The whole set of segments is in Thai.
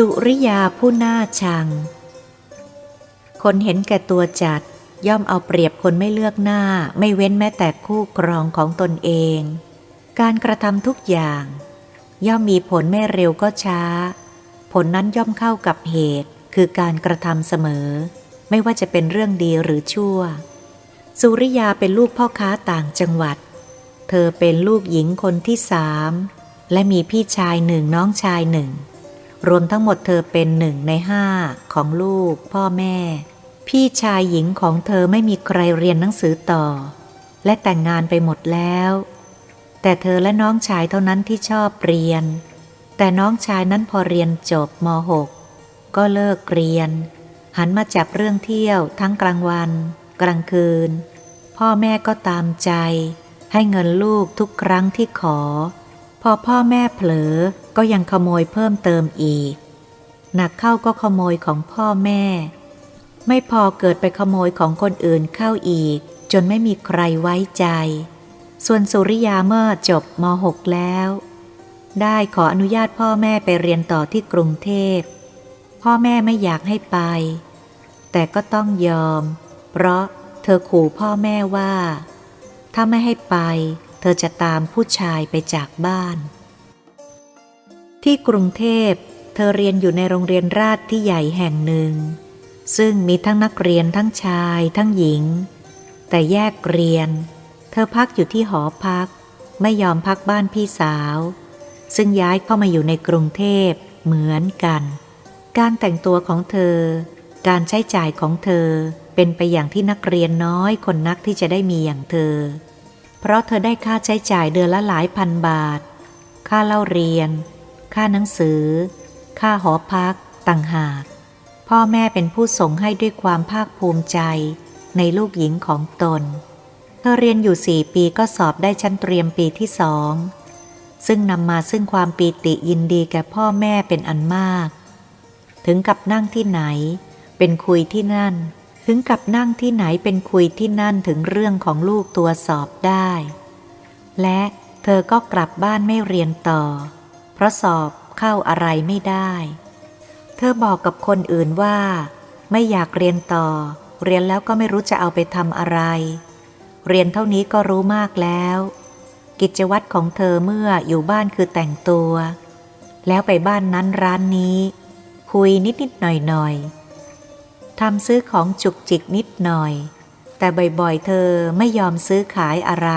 สุริยาผู้น่าชัง คนเห็นแก่ตัวจัดย่อมเอาเปรียบคนไม่เลือกหน้าไม่เว้นแม้แต่คู่ครองของตนเอง การกระทำทุกอย่าง ย่อมมีผลไม่เร็วก็ช้า ผลนั้นย่อมเข้ากับเหตุคือการกระทำเสมอ ไม่ว่าจะเป็นเรื่องดีหรือชั่ว สุริยาเป็นลูกพ่อค้าต่างจังหวัด เธอเป็นลูกหญิงคนที่สามและมีพี่ชายหนึ่งน้องชายหนึ่ง รวมทั้งหมดเธอเป็นหนึ่งในห้าของลูก พ่อแม่ พี่ชายหญิงของเธอไม่มีใครเรียนหนังสือต่อ และแต่งงานไปหมดแล้ว แต่เธอและน้องชายเท่านั้นที่ชอบเรียน แต่น้องชายนั้นพอเรียนจบม .6 ก็เลิกเรียน หันมาจับเรื่องเที่ยวทั้งกลางวัน กลางคืน พ่อแม่ก็ตามใจ ให้เงินลูกทุกครั้งที่ขอ อพ่อแม่เผลอก็ยังขโมยเพิ่มเติมอีก หนักเข้าก็ขโมยของพ่อแม่ ไม่พอเกิดไปขโมยของคนอื่นเข้าอีก จนไม่มีใครไว้ใจ ส่วนสุริยาเมื่อจบม .6 แล้ว ได้ขออนุญาตพ่อแม่ไปเรียนต่อที่กรุงเทพ พ่อแม่ไม่อยากให้ไป แต่ก็ต้องยอม เพราะเธอขู่พ่อแม่ว่า ถ้าไม่ให้ไป ธอจะตามผู้ชายไปจากบ้าน ที่กรุงเทพ เธอเรียนอยู่ในโรงเรียนราชที่ใหญ่แห่งหนึ่ง ซึ่งมีทั้งนักเรียนทั้งชายทั้งหญิง แต่แยกเรียน เธอพักอยู่ที่หอพัก ไม่ยอมพักบ้านพี่สาว ซึ่งย้ายเข้ามาอยู่ในกรุงเทพเหมือนกัน การแต่งตัวของเธอ การใช้จ่ายของเธอเป็นไปอย่างที่นักเรียนน้อยคนนักที่จะได้มีอย่างเธอ เพราะเธอได้ค่าใช้จ่ายเดือนละหลายพันบาท ค่าเล่าเรียน ค่าหนังสือ ค่าหอพัก ต่างหาก พ่อแม่เป็นผู้ส่งให้ด้วยความภาคภูมิใจในลูกหญิงของตน เธอเรียนอยู่สี่ปีก็สอบได้ชั้นเตรียมปีที่สอง ซึ่งนำมาซึ่งความปีติยินดีแก่พ่อแม่เป็นอันมาก ถึงกับนั่งที่ไหน เป็นคุยที่นั่น ถึงกับนั่งที่ไหนเป็นคุยที่นั่นถึงเรื่องของลูกตัวสอบได้ และเธอก็กลับบ้านไม่เรียนต่อ เพราะสอบเข้าอะไรไม่ได้ เธอบอกกับคนอื่นว่า ไม่อยากเรียนต่อ เรียนแล้วก็ไม่รู้จะเอาไปทำอะไร เรียนเท่านี้ก็รู้มากแล้ว กิจวัตรของเธอเมื่ออยู่บ้านคือแต่งตัว แล้วไปบ้านนั้นร้านนี้ คุยนิดนิดหน่อยหน่อย ทำซื้อของจุกจิกนิดหน่อย แต่บ่อยๆ เธอไม่ยอมซื้อขายอะไร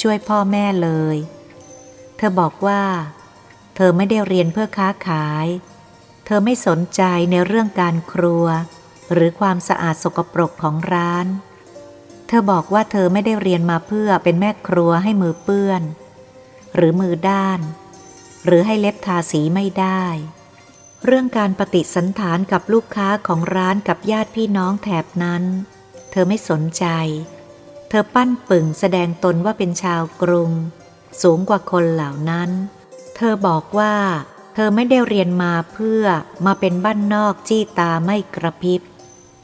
ช่วยพ่อแม่เลย เธอบอกว่า เธอไม่ได้เรียนเพื่อค้าขาย เธอไม่สนใจในเรื่องการครัว หรือความสะอาดสกปรกของร้าน เธอบอกว่าเธอไม่ได้เรียนมาเพื่อเป็นแม่ครัวให้มือเปื้อน หรือมือด้าน หรือให้เล็บทาสีไม่ได้เเรื่องการปฏิสันถานกับลูกค้าของร้านกับญาติพี่น้องแถบนั้น เธอไม่สนใจ เธอปั้นปึ่งแสดงตนว่าเป็นชาวกรุง สูงกว่าคนเหล่านั้น เธอบอกว่า เธอไม่ได้เรียนมาเพื่อมาเป็นบ้านนอกจี้ตาไม่กระพริบ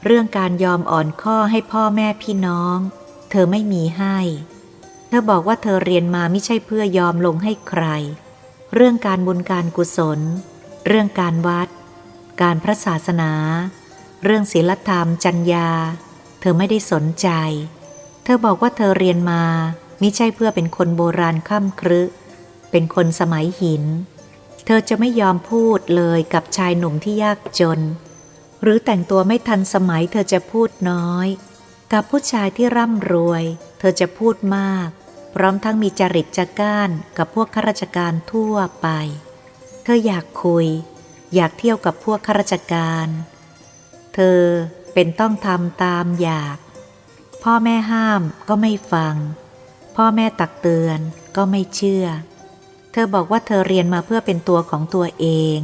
เรื่องการยอมอ่อนข้อให้พ่อแม่พี่น้อง เธอไม่มีให้ เธอบอกว่าเธอเรียนมาไม่ใช่เพื่อยอมลงให้ใคร เรื่องการบุญการกุศล เรื่องการวัด การพระศาสนา เรื่องศีลธรรมจัญญา เธอไม่ได้สนใจ เธอบอกว่าเธอเรียนมาไม่ใช่เพื่อเป็นคนโบราณข้ามครึ เป็นคนสมัยหิน เธอจะไม่ยอมพูดเลยกับชายหนุ่มที่ยากจน หรือแต่งตัวไม่ทันสมัยเธอจะพูดน้อย กับผู้ชายที่ร่ำรวย เธอจะพูดมาก พร้อมทั้งมีจริตจัก้านกับพวกข้าราชการทั่วไป เธออยากคุย อยากเที่ยวกับพวกข้าราชการ เธอเป็นต้องทำตามอยาก พ่อแม่ห้ามก็ไม่ฟัง พ่อแม่ตักเตือนก็ไม่เชื่อ เธอบอกว่าเธอเรียนมาเพื่อเป็นตัวของตัวเอง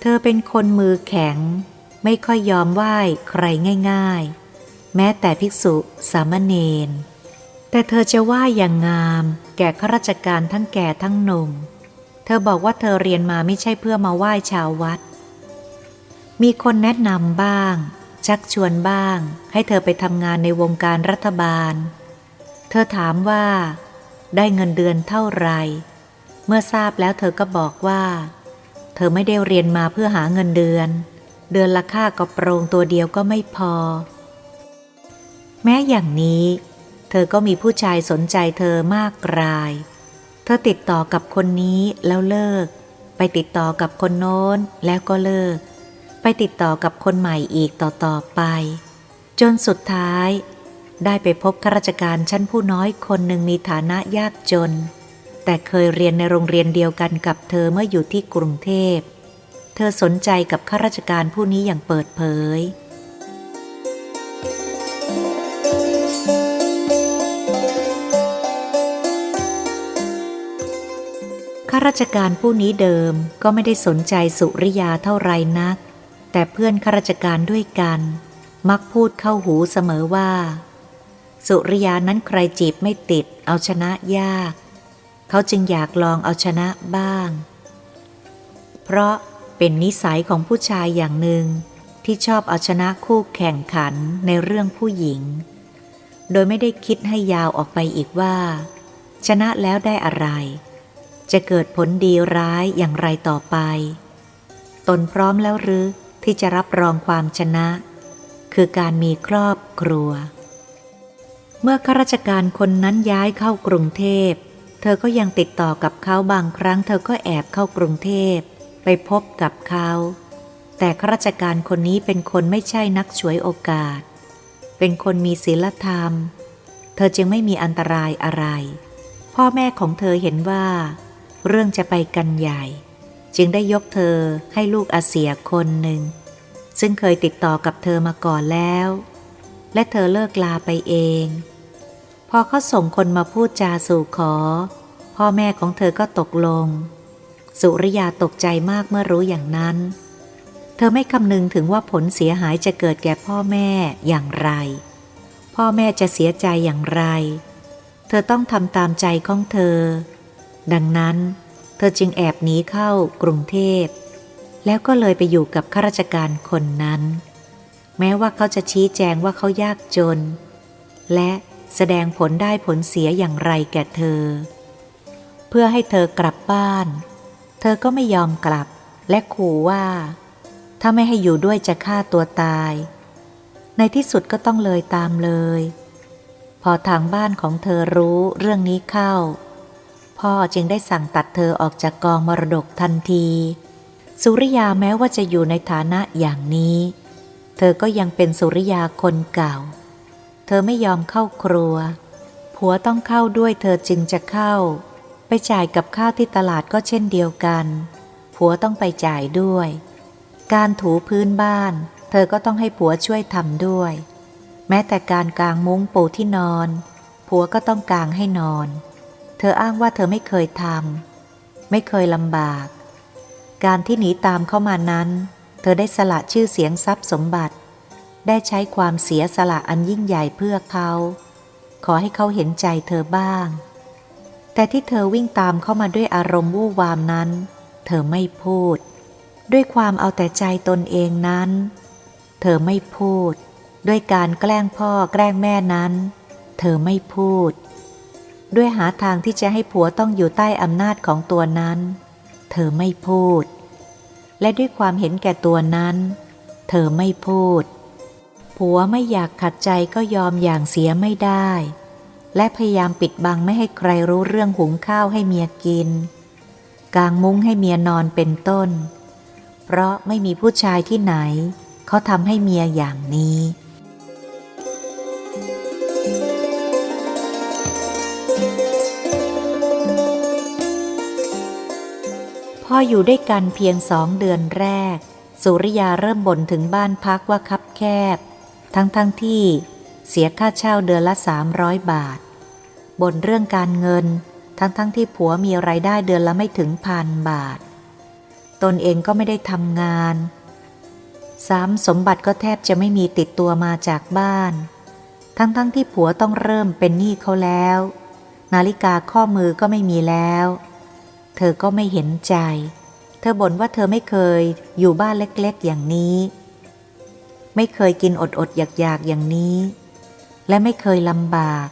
เธอเป็นคนมือแข็ง ไม่ค่อยยอมไหว้ใครง่าย ๆ แม้แต่ภิกษุสามเณรแต่เธอจะไหว้อย่างงามแก่ข้าราชการทั้งแก่ทั้งหนุ่ม เธอบอกว่าเธอเรียนมาไม่ใช่เพื่อมาไหว้ชาววัด มีคนแนะนำบ้าง ชักชวนบ้าง ให้เธอไปทำงานในวงการรัฐบาล เธอถามว่า ได้เงินเดือนเท่าไหร่ เมื่อทราบแล้วเธอก็บอกว่า เธอไม่ได้เรียนมาเพื่อหาเงินเดือน เดือนละค่ากระโปรงตัวเดียวก็ไม่พอ แม้อย่างนี้ เธอก็มีผู้ชายสนใจเธอมากรายเเธอติดต่อกับคนนี้แล้วเลิก ไปติดต่อกับคนโน้นแล้วก็เลิก ไปติดต่อกับคนใหม่อีกต่อๆไป จนสุดท้าย ได้ไปพบข้าราชการชั้นผู้น้อยคนหนึ่งมีฐานะยากจน แต่เคยเรียนในโรงเรียนเดียวกันกับเธอเมื่ออยู่ที่กรุงเทพ เธอสนใจกับข้าราชการผู้นี้อย่างเปิดเผย ข้าราชการผู้นี้เดิมก็ไม่ได้สนใจสุริยาเท่าไรนัก แต่เพื่อนข้าราชการด้วยกัน มักพูดเข้าหูเสมอว่า สุริยานั้นใครจีบไม่ติด เอาชนะยาก เขาจึงอยากลองเอาชนะบ้าง เพราะเป็นนิสัยของผู้ชายอย่างหนึ่งที่ชอบเอาชนะคู่แข่งขันในเรื่องผู้หญิง โดยไม่ได้คิดให้ยาวออกไปอีกว่า ชนะแล้วได้อะไร จะเกิดผลดีร้ายอย่างไรต่อไป ตนพร้อมแล้วหรือที่จะรับรองความชนะ คือการมีครอบครัว เมื่อข้าราชการคนนั้นย้ายเข้ากรุงเทพ เธอก็ยังติดต่อกับเขาบางครั้ง เธอก็แอบเข้ากรุงเทพ ไปพบกับเขา แต่ข้าราชการคนนี้เป็นคนไม่ใช่นักฉวยโอกาส เป็นคนมีศีลธรรม เธอจึงไม่มีอันตรายอะไรพ่อแม่ของเธอเห็นว่า เรื่องจะไปกันใหญ่ จึงได้ยกเธอให้ลูกอาเสียคนหนึ่ง ซึ่งเคยติดต่อกับเธอมาก่อนแล้ว และเธอเลิกลาไปเอง พอเขาส่งคนมาพูดจาสู่ขอ พ่อแม่ของเธอก็ตกลง สุริยาตกใจมากเมื่อรู้อย่างนั้น เธอไม่คำนึงถึงว่าผลเสียหายจะเกิดแก่พ่อแม่อย่างไร พ่อแม่จะเสียใจอย่างไร เธอต้องทำตามใจของเธอ ดังนั้น เธอจึงแอบหนีเข้ากรุงเทพ แล้วก็เลยไปอยู่กับข้าราชการคนนั้น แม้ว่าเขาจะชี้แจงว่าเขายากจน และแสดงผลได้ผลเสียอย่างไรแก่เธอ เพื่อให้เธอกลับบ้าน เธอก็ไม่ยอมกลับ และขู่ว่า ถ้าไม่ให้อยู่ด้วยจะฆ่าตัวตาย ในที่สุดก็ต้องเลยตามเลย พอทางบ้านของเธอรู้เรื่องนี้เข้า พ่อจึงได้สั่งตัดเธอออกจากกองมรดกทันที สุริยาแม้ว่าจะอยู่ในฐานะอย่างนี้ เธอก็ยังเป็นสุริยาคนเก่า เธอไม่ยอมเข้าครัว ผัวต้องเข้าด้วยเธอจึงจะเข้า ไปจ่ายกับข้าวที่ตลาดก็เช่นเดียวกัน ผัวต้องไปจ่ายด้วย การถูพื้นบ้าน เธอก็ต้องให้ผัวช่วยทำด้วย แม้แต่การกางมุ้งปูที่นอน ผัวก็ต้องกางให้นอน เธออ้างว่าเธอไม่เคยทำไม่เคยลำบาก การที่หนีตามเข้ามานั้น เธอได้สละชื่อเสียงทรัพย์สมบัติ ได้ใช้ความเสียสละอันยิ่งใหญ่เพื่อเขา ขอให้เขาเห็นใจเธอบ้าง แต่ที่เธอวิ่งตามเข้ามาด้วยอารมณ์วู่วามนั้น เธอไม่พูด ด้วยความเอาแต่ใจตนเองนั้น เธอไม่พูด ด้วยการแกล้งพ่อแกล้งแม่นั้น เธอไม่พูด ด้วยหาทางที่จะให้ผัวต้องอยู่ใต้อำนาจของตัวนั้น เธอไม่พูด และด้วยความเห็นแก่ตัวนั้น เธอไม่พูด ผัวไม่อยากขัดใจก็ยอมอย่างเสียไม่ได้ และพยายามปิดบังไม่ให้ใครรู้เรื่องหุงข้าวให้เมียกิน กางมุ้งให้เมียนอนเป็นต้น เพราะไม่มีผู้ชายที่ไหน เขาทำให้เมียอย่างนี้ พออยู่ด้วยกันเพียงสองเดือนแรก สุริยาเริ่มบ่นถึงบ้านพักว่าคับแคบ ทั้งทั้งที่เสียค่าเช่าเดือนละสามร้อยบาทบ่นเรื่องการเงิน ทั้งทั้งที่ผัวมีไรายได้เดือนละไม่ถึงพันบาท ตนเองก็ไม่ได้ทำงานซ้ำสมบัติก็แทบจะไม่มีติดตัวมาจากบ้าน ทั้งทั้งที่ผัวต้องเริ่มเป็นหนี้เขาแล้ว นาฬิกาข้อมือก็ไม่มีแล้ว เธอก็ไม่เห็นใจ เธอบ่นว่าเธอไม่เคยอยู่บ้านเล็กๆอย่างนี้ ไม่เคยกินอดๆอยากๆอย่างนี้ และไม่เคยลำบาก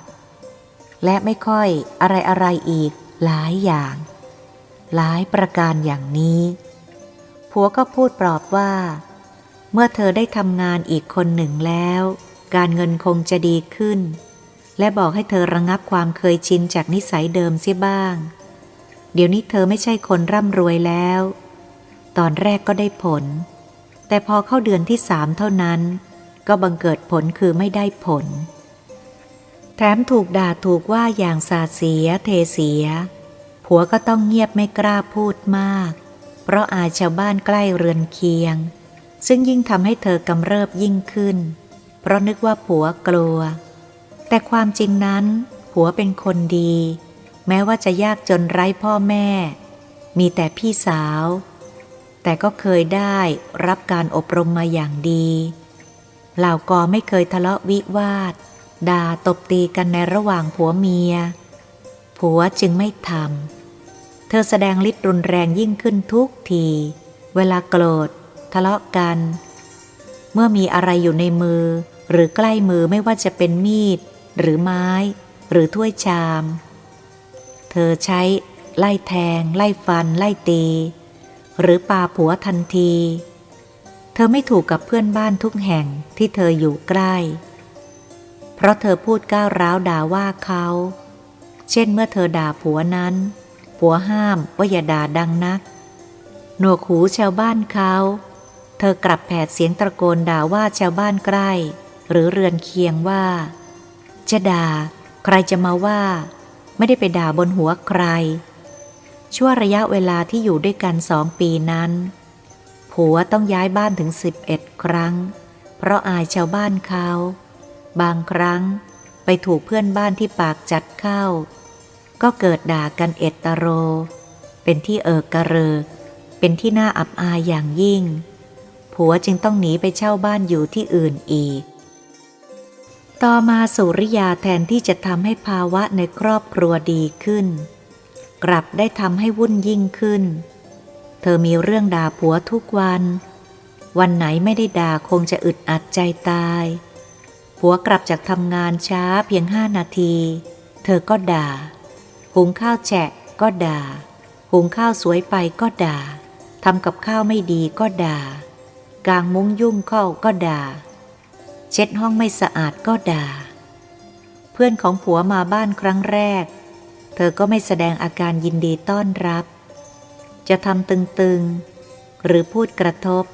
และไม่ค่อยอะไรๆอีกหลายอย่าง หลายประการอย่างนี้ ผัวก็พูดปลอบว่า เมื่อเธอได้ทำงานอีกคนหนึ่งแล้ว การเงินคงจะดีขึ้น และบอกให้เธอระงับความเคยชินจากนิสัยเดิมเสียบ้าง เดี๋ยวนี้เธอไม่ใช่คนร่ำรวยแล้ว ตอนแรกก็ได้ผล แต่พอเข้าเดือนที่สามเท่านั้น ก็บังเกิดผลคือไม่ได้ผล แถมถูกด่าถูกว่าอย่างสาเสียเทเสีย ผัวก็ต้องเงียบไม่กล้าพูดมาก เพราะอายชาวบ้านใกล้เรือนเคียง ซึ่งยิ่งทำให้เธอกำเริบยิ่งขึ้น เพราะนึกว่าผัวกลัว แต่ความจริงนั้น ผัวเป็นคนดี แม้ว่าจะยากจนไร้พ่อแม่ มีแต่พี่สาว แต่ก็เคยได้รับการอบรมมาอย่างดีเหล่ากอไม่เคยทะเลาะวิวาท ด่าตบตีกันในระหว่างผัวเมีย ผัวจึงไม่ทำ เธอแสดงฤทธิ์รุนแรงยิ่งขึ้นทุกที เวลาโกรธ ทะเลาะกัน เมื่อมีอะไรอยู่ในมือ หรือใกล้มือไม่ว่าจะเป็นมีด หรือไม้ หรือถ้วยชาม เธอใช้ไล่แทง ไล่ฟัน ไล่ตี หรือปาผัวทันที เธอไม่ถูกกับเพื่อนบ้านทุกแห่งที่เธออยู่ใกล้ เพราะเธอพูดก้าวร้าวด่าว่าเขา เช่นเมื่อเธอด่าผัวนั้น ผัวห้ามว่าอย่าด่าดังนัก หนวกหูชาวบ้านเขา เธอกลับแผดเสียงตะโกนด่าว่าชาวบ้านใกล้ หรือเรือนเคียงว่า จะด่า ใครจะมาว่า ไม่ได้ไปด่าบนหัวใคร ชั่วระยะเวลาที่อยู่ด้วยกันสองปีนั้น ผัวต้องย้ายบ้านถึง 11 ครั้ง เพราะอายชาวบ้านเขา บางครั้งไปถูกเพื่อนบ้านที่ปากจัดเข้า ก็เกิดด่ากันเอตโร เป็นที่เอิกกระเริก เป็นที่น่าอับอายอย่างยิ่ง ผัวจึงต้องหนีไปเช่าบ้านอยู่ที่อื่นอีก ต่อมาสุริยาแทนที่จะทำให้ภาวะในครอบครัวดีขึ้น กลับได้ทำให้วุ่นยิ่งขึ้น เธอมีเรื่องด่าผัวทุกวัน วันไหนไม่ได้ด่าคงจะอึดอัดใจตาย ผัวกลับจากทำงานช้าเพียงห้านาที เธอก็ด่า หุงข้าวแฉะก็ด่า หุงข้าวสวยไปก็ด่าทำกับข้าวไม่ดีก็ด่ากางมุ้งยุ่งเข้าก็ด่า เช็ดห้องไม่สะอาดก็ด่า เพื่อนของผัวมาบ้านครั้งแรก เธอก็ไม่แสดงอาการยินดีต้อนรับ จะทำตึงๆ หรือพูดกระทบ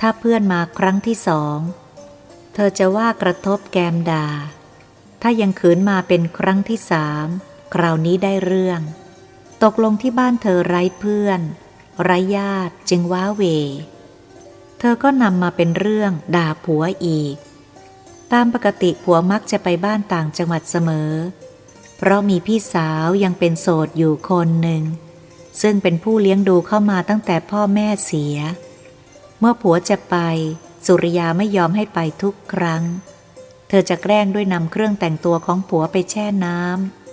ถ้าเพื่อนมาครั้งที่สอง เธอจะว่ากระทบแกมด่า ถ้ายังขืนมาเป็นครั้งที่สามคราวนี้ได้เรื่อง ตกลงที่บ้านเธอไร้เพื่อน ไร้ญาติจึงว้าเว เธอก็นำมาเป็นเรื่องด่าผัวอีก ตามปกติผัวมักจะไปบ้านต่างจังหวัดเสมอ เพราะมีพี่สาวยังเป็นโสดอยู่คนหนึ่ง ซึ่งเป็นผู้เลี้ยงดูเข้ามาตั้งแต่พ่อแม่เสีย เมื่อผัวจะไป สุริยาไม่ยอมให้ไปทุกครั้ง เธอจะแกล้งด้วยนำเครื่องแต่งตัวของผัวไปแช่น้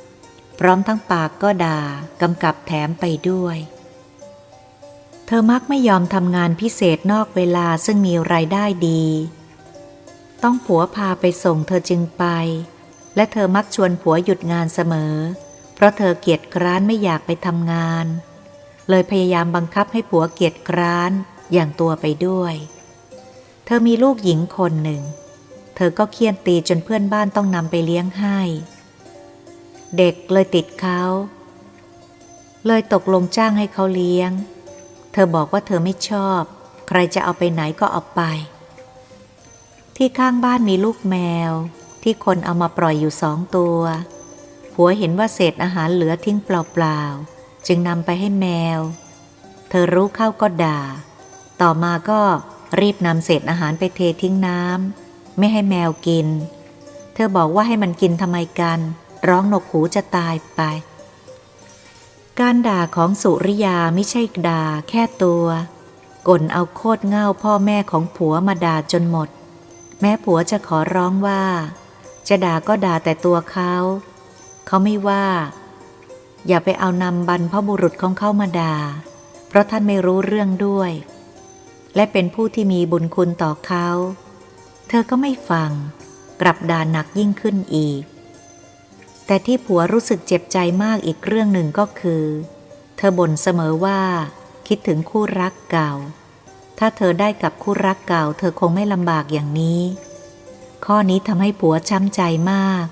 ำพร้อมทั้งปากก็ด่ากำกับแถมไปด้วย เธอมักไม่ยอมทำงานพิเศษนอกเวลาซึ่งมีรายได้ดี ต้องผัวพาไปส่งเธอจึงไป และเธอมักชวนผัวหยุดงานเสมอ เพราะเธอเกียจคร้านไม่อยากไปทำงาน เลยพยายามบังคับให้ผัวเกียจคร้านอย่างตัวไปด้วย เธอมีลูกหญิงคนหนึ่ง เธอก็เคี่ยนตีจนเพื่อนบ้านต้องนำไปเลี้ยงให้ เด็กเลยติดเขาเลยตกลงจ้างให้เขาเลี้ยง เธอบอกว่าเธอไม่ชอบ ใครจะเอาไปไหนก็เอาไป ที่ข้างบ้านมีลูกแมว ที่คนเอามาปล่อยอยู่สองตัว ผัวเห็นว่าเศษอาหารเหลือทิ้งเปล่าๆ จึงนำไปให้แมว เธอรู้เข้าก็ด่า ต่อมาก็รีบนำเศษอาหารไปเททิ้งน้ำไม่ให้แมวกิน เธอบอกว่าให้มันกินทำไมกัน ร้องหนกหูจะตายไป การด่าของสุริยาไม่ใช่ด่าแค่ตัวก่นเอาโคตรเง่าพ่อแม่ของผัวมาด่าจนหมด แม้ผัวจะขอร้องว่า จะด่าก็ด่าแต่ตัวเขา เขาไม่ว่า อย่าไปเอานำบรรพบุรุษของเขามาด่า เพราะท่านไม่รู้เรื่องด้วย และเป็นผู้ที่มีบุญคุณต่อเขา เธอก็ไม่ฟัง กลับด่าหนักยิ่งขึ้นอีก แต่ที่ผัวรู้สึกเจ็บใจมากอีกเรื่องหนึ่งก็คือ เธอบ่นเสมอว่า คิดถึงคู่รักเก่า ถ้าเธอได้กับคู่รักเก่า เธอคงไม่ลำบากอย่างนี้ ข้อนี้ทำให้ผัวช้ำใจมาก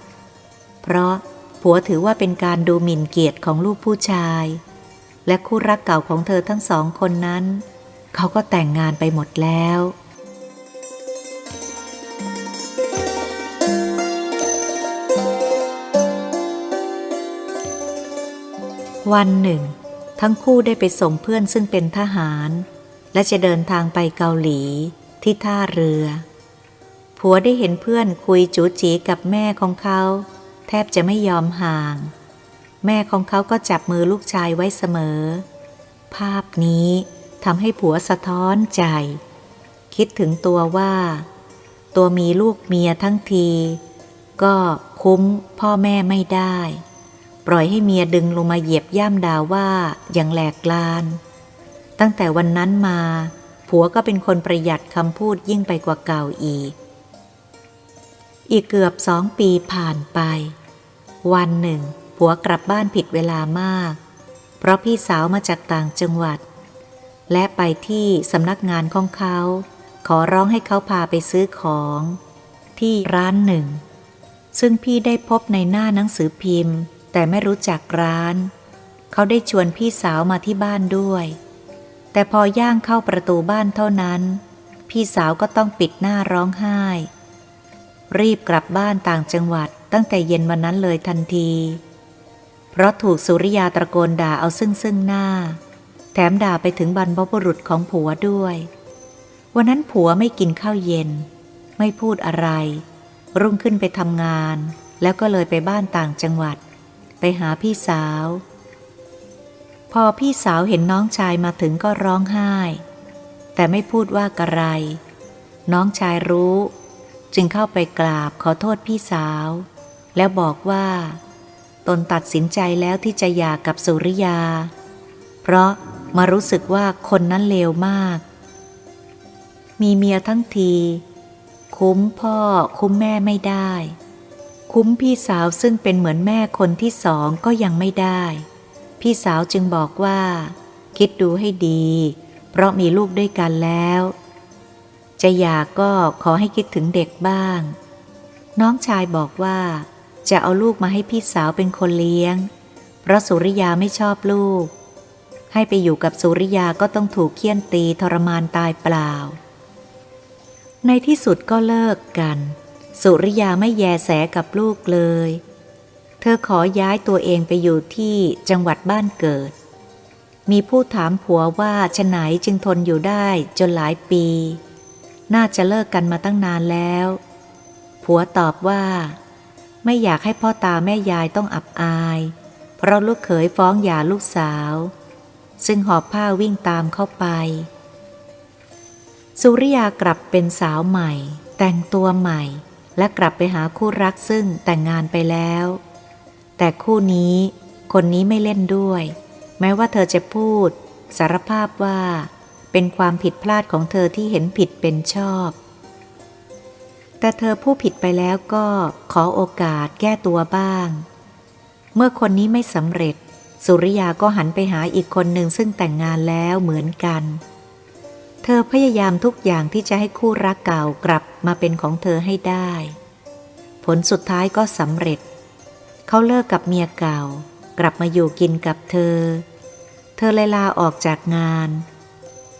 เพราะผัวถือว่าเป็นการดูหมิ่นเกียรติของลูกผู้ชาย และคู่รักเก่าของเธอทั้งสองคนนั้น เขาก็แต่งงานไปหมดแล้ววันหนึ่ง ทั้งคู่ได้ไปส่งเพื่อนซึ่งเป็นทหาร และจะเดินทางไปเกาหลีที่ท่าเรือ ผัวได้เห็นเพื่อนคุยจูจีกับแม่ของเขา แทบจะไม่ยอมห่าง แม่ของเขาก็จับมือลูกชายไว้เสมอ ภาพนี้ทำให้ผัวสะท้อนใจ คิดถึงตัวว่า ตัวมีลูกเมียทั้งที ก็คุ้มพ่อแม่ไม่ได้ ปล่อยให้เมียดึงลงมาเหยียบย่ำด่าว่าอย่างแหลกลาน ตั้งแต่วันนั้นมา ผัวก็เป็นคนประหยัดคำพูดยิ่งไปกว่าเก่าอีก อีกเกือบสองปีผ่านไป วันหนึ่ง ผัวกลับบ้านผิดเวลามาก เพราะพี่สาวมาจากต่างจังหวัด และไปที่สำนักงานของเขา ขอร้องให้เขาพาไปซื้อของ ที่ร้านหนึ่ง ซึ่งพี่ได้พบในหน้าหนังสือพิมพ์ แต่ไม่รู้จักร้าน เขาได้ชวนพี่สาวมาที่บ้านด้วย แต่พอย่างเข้าประตูบ้านเท่านั้น พี่สาวก็ต้องปิดหน้าร้องไห้ รีบกลับบ้านต่างจังหวัดตั้งแต่เย็นวันนั้นเลยทันที เพราะถูกสุริยาตะโกนด่าเอาซึ่งซึ่งหน้า แถมด่าไปถึงบรรพบุรุษของผัวด้วย วันนั้นผัวไม่กินข้าวเย็น ไม่พูดอะไร รุ่งขึ้นไปทำงาน แล้วก็เลยไปบ้านต่างจังหวัด ไปหาพี่สาว พอพี่สาวเห็นน้องชายมาถึงก็ร้องไห้ แต่ไม่พูดว่ากระไร น้องชายรู้ จึงเข้าไปกราบขอโทษพี่สาว แล้วบอกว่า ตนตัดสินใจแล้วที่จะหย่ากับสุริยา เพราะมารู้สึกว่าคนนั้นเลวมาก มีเมียทั้งที คุ้มพ่อคุ้มแม่ไม่ได้ คุ้มพี่สาวซึ่งเป็นเหมือนแม่คนที่สองก็ยังไม่ได้ พี่สาวจึงบอกว่า คิดดูให้ดี เพราะมีลูกด้วยกันแล้ว จะอยากก็ขอให้คิดถึงเด็กบ้าง น้องชายบอกว่า จะเอาลูกมาให้พี่สาวเป็นคนเลี้ยง เพราะสุริยาไม่ชอบลูก ให้ไปอยู่กับสุริยาก็ต้องถูกเคี่ยนตีทรมานตายเปล่า ในที่สุดก็เลิกกัน สุริยาไม่แยแสกับลูกเลย เธอขอย้ายตัวเองไปอยู่ที่จังหวัดบ้านเกิด มีผู้ถามผัวว่าชะไหนจึงทนอยู่ได้จนหลายปี น่าจะเลิกกันมาตั้งนานแล้ว ผัวตอบว่า ไม่อยากให้พ่อตาแม่ยายต้องอับอาย เพราะลูกเขยฟ้องหย่าลูกสาว ซึ่งหอบผ้าวิ่งตามเข้าไป สุริยากลับเป็นสาวใหม่ แต่งตัวใหม่และกลับไปหาคู่รักซึ่งแต่งงานไปแล้ว แต่คู่นี้คนนี้ไม่เล่นด้วย แม้ว่าเธอจะพูด สารภาพว่า เป็นความผิดพลาดของเธอที่เห็นผิดเป็นชอบ แต่เธอผู้ผิดไปแล้วก็ขอโอกาสแก้ตัวบ้าง เมื่อคนนี้ไม่สำเร็จ สุริยาก็หันไปหาอีกคนหนึ่งซึ่งแต่งงานแล้วเหมือนกัน เธอพยายามทุกอย่างที่จะให้คู่รักเก่ากลับมาเป็นของเธอให้ได้ ผลสุดท้ายก็สำเร็จ เขาเลิกกับเมียเก่า กลับมาอยู่กินกับเธอ เธอเลยลาออกจากงาน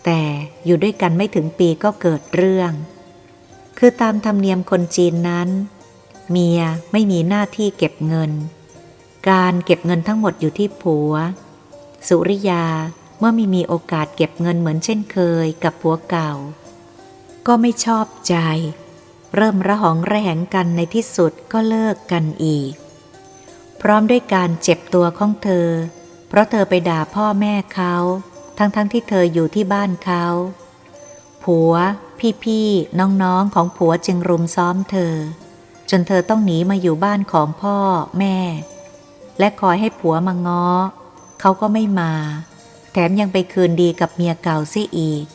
แต่อยู่ด้วยกันไม่ถึงปีก็เกิดเรื่อง คือตามธรรมเนียมคนจีนนั้น เมียไม่มีหน้าที่เก็บเงิน การเก็บเงินทั้งหมดอยู่ที่ผัว สุริยาเมื่อม่มีโอกาสเก็บเงินเหมือนเช่นเคยกับผัวเก่า ก็ไม่ชอบใจ เริ่มระหองระแหงกันในที่สุดก็เลิกกันอีก พร้อมด้วยการเจ็บตัวของเธอ เพราะเธอไปด่าพ่อแม่เขา ทั้งๆทที่เธออยู่ที่บ้านเขา ผัว พี่ๆ น้องๆ ของผัวจึงรุมซ้อมเธอ จนเธอต้องหนีมาอยู่บ้านของพ่อแม่ และคอยให้ผัวมาง้อ เขาก็ไม่มา แถมยังไปคืนดีกับเมียเก่าเสียอีก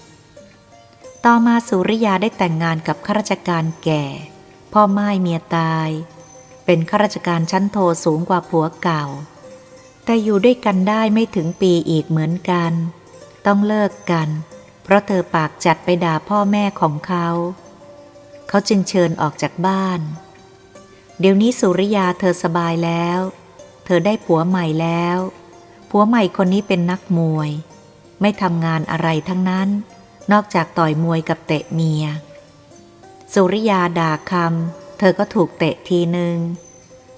ต่อมาสุริยาได้แต่งงานกับข้าราชการแก่ พ่อไม้เมียตาย เป็นข้าราชการชั้นโทสูงกว่าผัวเก่า แต่อยู่ด้วยกันได้ไม่ถึงปีอีกเหมือนกัน ต้องเลิกกัน เพราะเธอปากจัดไปด่าพ่อแม่ของเขา เขาจึงเชิญออกจากบ้าน เดี๋ยวนี้สุริยาเธอสบายแล้ว เธอได้ผัวใหม่แล้ว ผัวใหม่คนนี้เป็นนักมวย ไม่ทำงานอะไรทั้งนั้น นอกจากต่อยมวยกับเตะเมีย สุริยาด่าคำ เธอก็ถูกเตะทีหนึ่ง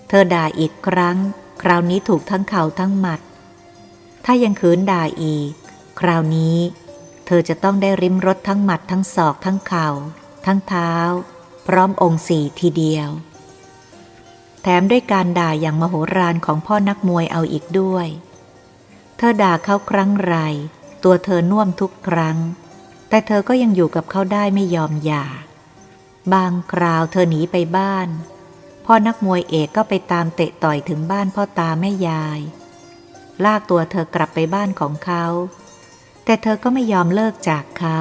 เธอด่าอีกครั้ง คราวนี้ถูกทั้งเข่าทั้งหมัด ถ้ายังขืนด่าอีก คราวนี้ เธอจะต้องได้ริมรถทั้งหมัดทั้งศอกทั้งเข่า ทั้งเท้า พร้อมองค์สี่ทีเดียว แถมด้วยการด่าอย่างมโหฬารของพ่อนักมวยเอาอีกด้วย เธอด่าเขาครั้งไร ตัวเธอน่วมทุกครั้ง แต่เธอก็ยังอยู่กับเขาได้ไม่ยอมหย่า บางคราวเธอหนีไปบ้าน พ่อนักมวยเอกก็ไปตามเตะต่อยถึงบ้านพ่อตาแม่ยาย ลากตัวเธอกลับไปบ้านของเขา แต่เธอก็ไม่ยอมเลิกจากเขา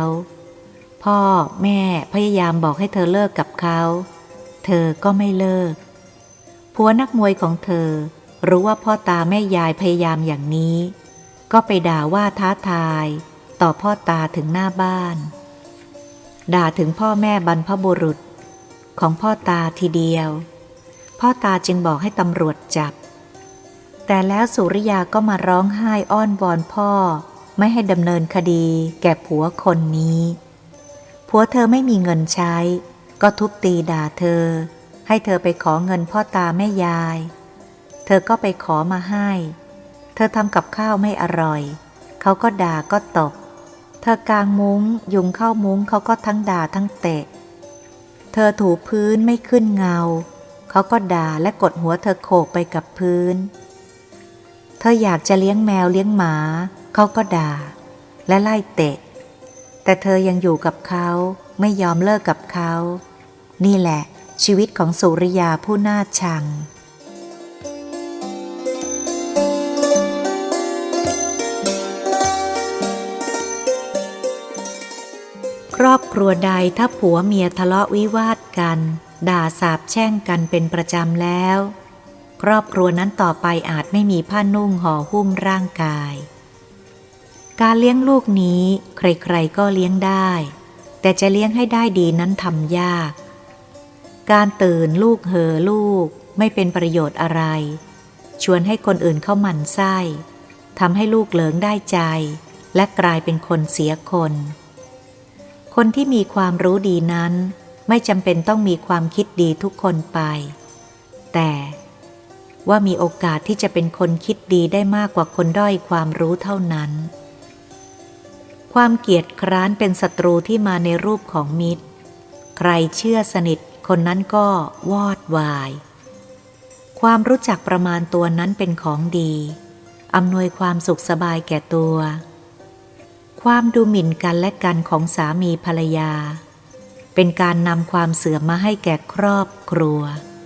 พ่อแม่พยายามบอกให้เธอเลิกกับเขา เธอก็ไม่เลิก ผัวนักมวยของเธอรู้ว่าพ่อตาแม่ยายพยายามอย่างนี้ ก็ไปด่าว่าท้าทาย ต่อพ่อตาถึงหน้าบ้าน ด่าถึงพ่อแม่บรรพบุรุษ ของพ่อตาทีเดียว พ่อตาจึงบอกให้ตำรวจจับ แต่แล้วสุริยาก็มาร้องไห้อ้อนวอนพ่อ ไม่ให้ดำเนินคดีแก่ผัวคนนี้ผัวเธอไม่มีเงินใช้ ก็ทุบตีด่าเธอ ให้เธอไปขอเงินพ่อตาแม่ยาย เธอก็ไปขอมาให้ เธอทำกับข้าวไม่อร่อย เขาก็ด่าก็ตบ ธอกางมุง้งยุงเข้ามุ้งเขาก็ทั้งด่าทั้งเตะ เธอถูพื้นไม่ขึ้นเงา เขาก็ด่าและกดหัวเธอโขกไปกับพื้น เธออยากจะเลี้ยงแมวเลี้ยงหมา เขาก็ด่า และไล่เตะ แต่เธอยังอยู่กับเขาไม่ยอมเลิกกับเขา นี่แหละ ชีวิตของสุริยาผู้น่าชัง รอบครัวใดถ้าผัวเมียทะเลาะวิวาทกัน ด่าสาบแช่งกันเป็นประจำแล้ว ครอบครัวนั้นต่อไปอาจไม่มีผ้านุ่งห่อหุ้มร่างกาย การเลี้ยงลูกนี้ใครๆก็เลี้ยงได้ แต่จะเลี้ยงให้ได้ดีนั้นทำยาก การตื่นลูกเหอลูกไม่เป็นประโยชน์อะไร ชวนให้คนอื่นเข้ามันไส้ทำให้ลูกเหลิงได้ใจ และกลายเป็นคนเสียคน คนที่มีความรู้ดีนั้น ไม่จำเป็นต้องมีความคิดดีทุกคนไป แต่ว่ามีโอกาสที่จะเป็นคนคิดดีได้มากกว่าคนด้อยความรู้เท่านั้น ความเกียจคร้านเป็นศัตรูที่มาในรูปของมิตร ใครเชื่อสนิทคนนั้นก็วอดวาย ความรู้จักประมาณตัวนั้นเป็นของดี อำนวยความสุขสบายแก่ตัว ความดูหมิ่นกันและกันของสามีภรรยา เป็นการนำความเสื่อมมาให้แก่ครอบครัว「